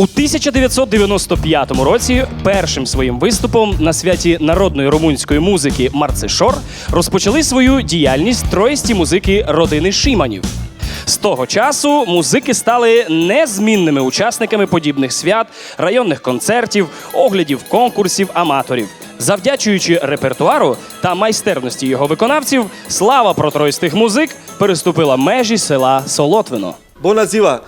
У 1995 році першим своїм виступом на святі народної румунської музики Марцишор розпочали свою діяльність троїсті музики родини Шиманів. З того часу музики стали незмінними учасниками подібних свят, районних концертів, оглядів конкурсів аматорів. Завдячуючи репертуару та майстерності його виконавців, слава про троїстих музик переступила межі села Солотвино. Bună ziua!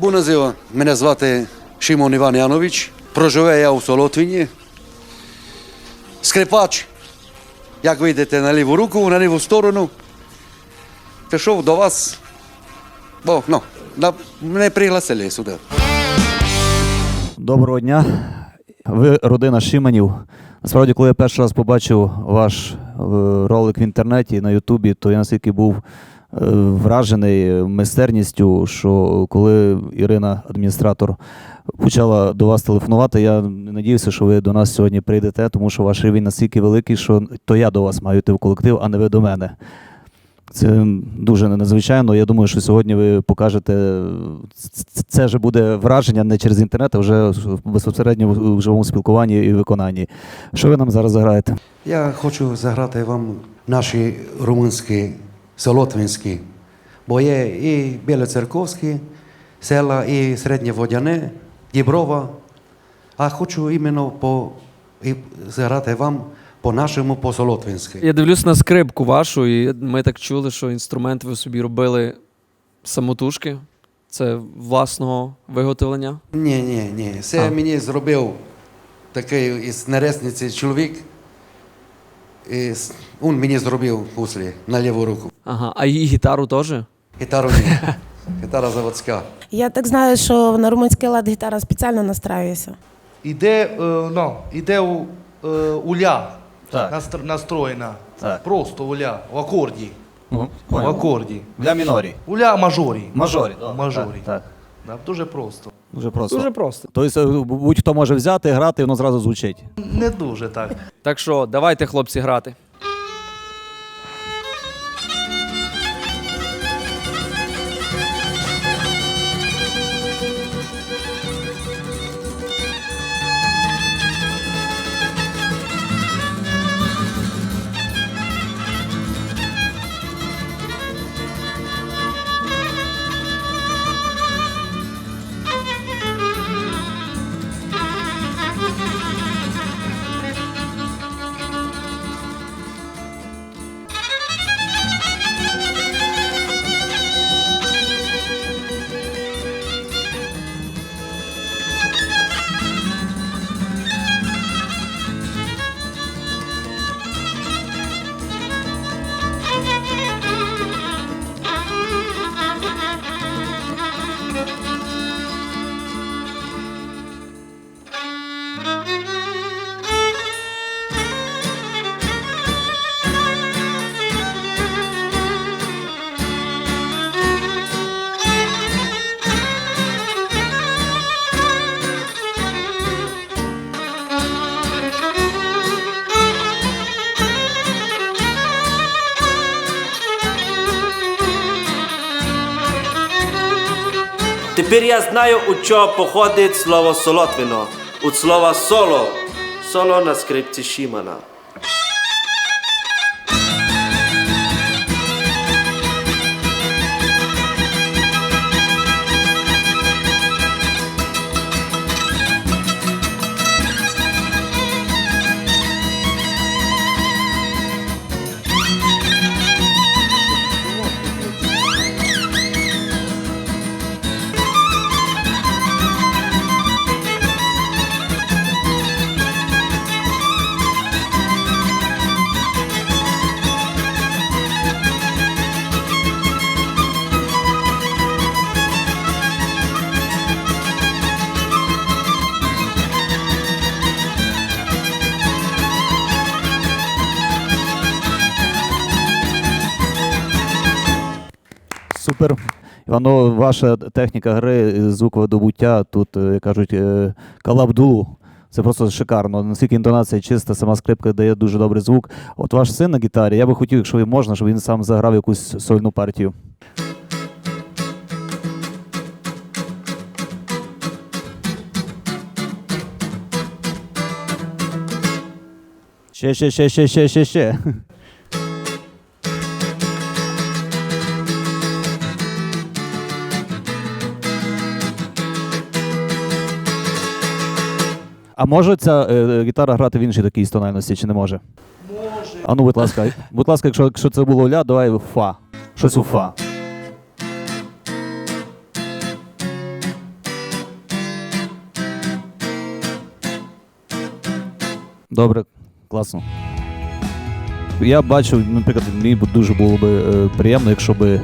Bună ziua! Мене звати Шимон Іван Янович. Проживаю я у Солотвіні. Скрипач. Як вийдете на ліву руку, на ліву сторону. Пішов до вас. Бо, ну, мене пригласили сюди. Доброго дня. Ви родина Шиманів. Насправді, коли я перший раз побачив ваш е, ролик в інтернеті на Ютубі, то я настільки був вражений майстерністю, що коли Ірина, адміністратор, почала до вас телефонувати, я надіявся, що ви до нас сьогодні прийдете, тому що ваш рівень настільки великий, що то я до вас маю йти в колектив, а не ви до мене. Це дуже надзвичайно. Я думаю, що сьогодні ви покажете. Це вже буде враження не через інтернет, а вже безпосередньо в живому спілкуванні і виконанні. Що ви нам зараз заграєте? Я хочу заграти вам наші румунські, солотвинські, бо є і Білоцерковські села, і Середньоводяне, Діброва. А хочу іменно по, і заграти вам по-нашому, по-солотвинськи. Я дивлюсь на скрипку вашу, і ми так чули, що інструмент ви собі робили самотужки. Це власного виготовлення. Ні, ні, ні. Це А. мені зробив такий із нересниці чоловік. І він мені зробив пуслі на ліву руку. Ага, а її гітару теж? Гітару ні. Гітара заводська. Я так знаю, що на румунський лад гітара спеціально настраюється. Іде, е, ну, іде у, е, уля Так. настр- настроєна. Так. Просто уля, в акорді. В акорді. Для мінорі. Уля мажорі. Мажорі. Мажорі. Так, Да, дуже просто. Дуже просто. Дуже просто. Тобто е, будь-хто може взяти, грати, і воно зразу звучить. Не дуже так. Так що, давайте, хлопці, грати. Тепер я знаю, у чого походить слово солотвино. Від слова соло. Соло на скрипці Шімана. супер. Воно, ваша техніка гри, звуковидобуття, тут, е, як кажуть, е, калабдулу. Це просто шикарно. Наскільки інтонація чиста, сама скрипка дає дуже добрий звук. От ваш син на гітарі, я би хотів, якщо можна, щоб він сам заграв якусь сольну партію. Ще, ще, ще, ще, ще, ще, ще. А може ця е, гітара грати в іншій такій тональності, чи не може? Може. А ну, будь ласка, будь ласка, якщо, якщо це було ля, давай фа. Щось у фа. Добре, класно. Я бачу, наприклад, мені б дуже було б е, приємно, якщо б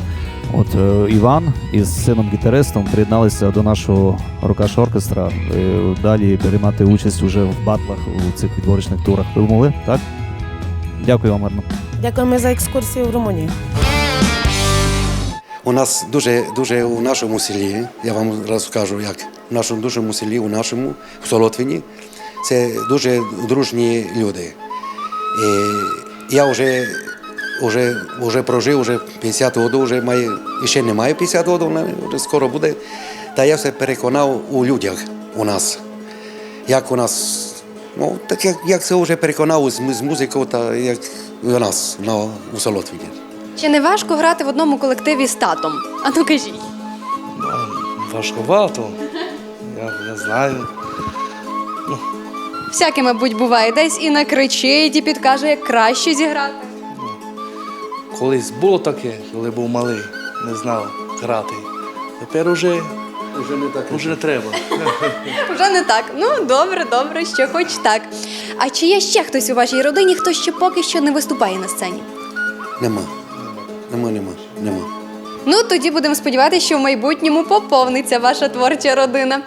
от е, Іван із сином гітаристом приєдналися до нашого рокаш оркестра, е, далі приймати участь уже в батлах у цих відборочних турах. Ви могли, так? Дякую вам, гарно. Дякуємо за екскурсію в Румунію. У нас дуже, дуже у нашому селі, я вам розкажу, як в нашому нашому селі, у нашому, в Солотвині, це дуже дружні люди. І я вже, вже, вже прожив вже 50 років, вже маю, і ще не маю 50 років, але вже скоро буде. Та я все переконав у людях у нас. Як у нас, ну, так як, як це вже переконав з, з музикою, та як у нас на, у Солотвині. Чи не важко грати в одному колективі з татом? А ну кажіть. Важковато. Я, я знаю. Всяке, мабуть, буває десь і накричить, і підкаже, як краще зіграти. Колись було таке, коли був малий, не знав грати. Тепер уже, Уже не так. уже не треба. Вже не так. Ну, добре, добре, що хоч так. А чи є ще хтось у вашій родині, хто ще поки що не виступає на сцені? Нема. Нема, нема, нема. Ну, тоді будемо сподіватися, що в майбутньому поповниться ваша творча родина.